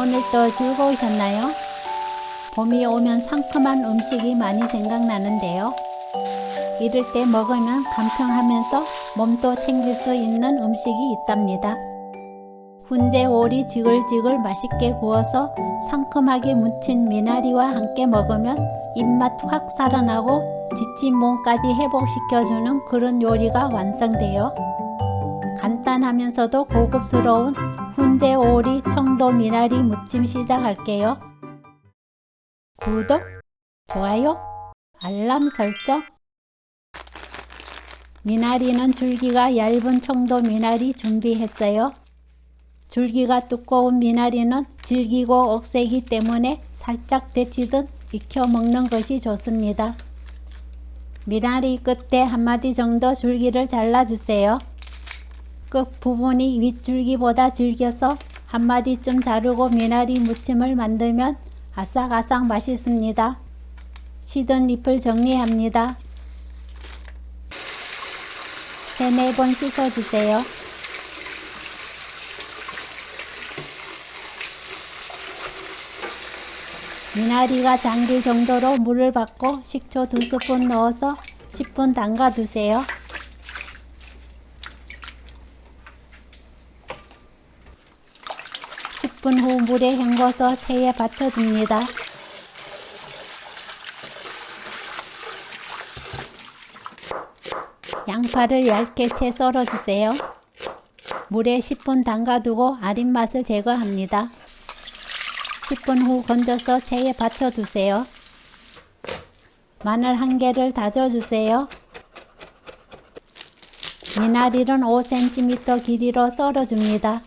오늘도 즐거우셨나요? 봄이 오면 상큼한 음식이 많이 생각나는데요. 이럴 때 먹으면 간편하면서 몸도 챙길 수 있는 음식이 있답니다. 훈제 오리 지글지글 맛있게 구워서 상큼하게 무친 미나리와 함께 먹으면 입맛 확 살아나고 지친 몸까지 회복시켜주는 그런 요리가 완성돼요. 간단하면서도 고급스러운 훈제 오리 청도 미나리 무침 시작할게요. 구독, 좋아요, 알람 설정. 미나리는 줄기가 얇은 청도 미나리 준비했어요. 줄기가 두꺼운 미나리는 질기고 억세기 때문에 살짝 데치듯 익혀 먹는 것이 좋습니다. 미나리 끝에 한 마디 정도 줄기를 잘라주세요. 끝 부분이 윗줄기보다 질겨서 한 마디쯤 자르고 미나리 무침을 만들면 아삭아삭 맛있습니다. 시든 잎을 정리합니다. 세네 번 씻어주세요. 미나리가 잠길 정도로 물을 받고 식초 2스푼 넣어서 10분 담가 두세요. (10분) 후 물에 헹궈서 체에 받쳐줍니다. 양파를 얇게 채 썰어주세요. 물에 10분 담가두고 아린 맛을 제거합니다. 10분 후 건져서 체에 받쳐두세요. 마늘 한 개를 다져주세요. 미나리는 5cm 길이로 썰어줍니다.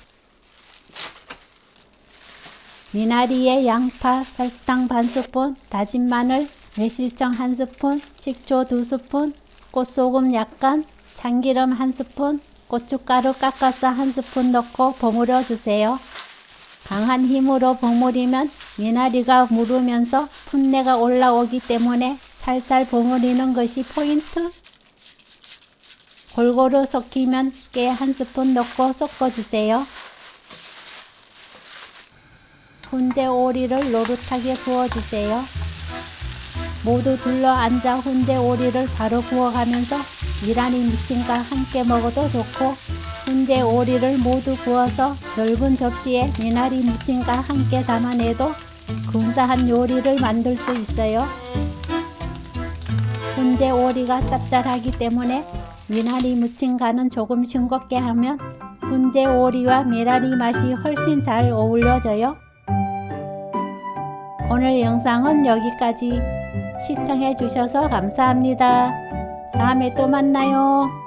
미나리에 양파, 설탕 반 스푼, 다진 마늘, 매실청 한 스푼, 식초 두 스푼, 꽃소금 약간, 참기름 한 스푼, 고춧가루 깎아서 한 스푼 넣고 버무려 주세요. 강한 힘으로 버무리면 미나리가 무르면서 풋내가 올라오기 때문에 살살 버무리는 것이 포인트. 골고루 섞이면 깨 한 스푼 넣고 섞어주세요. 훈제 오리를 노릇하게 구워주세요. 모두 둘러 앉아 훈제 오리를 바로 구워가면서 미나리 무침과 함께 먹어도 좋고 훈제 오리를 모두 구워서 넓은 접시에 미나리 무침과 함께 담아내도 근사한 요리를 만들 수 있어요. 훈제 오리가 짭짤하기 때문에 미나리 무침과는 조금 싱겁게 하면 훈제 오리와 미나리 맛이 훨씬 잘 어울려져요. 오늘 영상은 여기까지 시청해 주셔서 감사합니다. 다음에 또 만나요.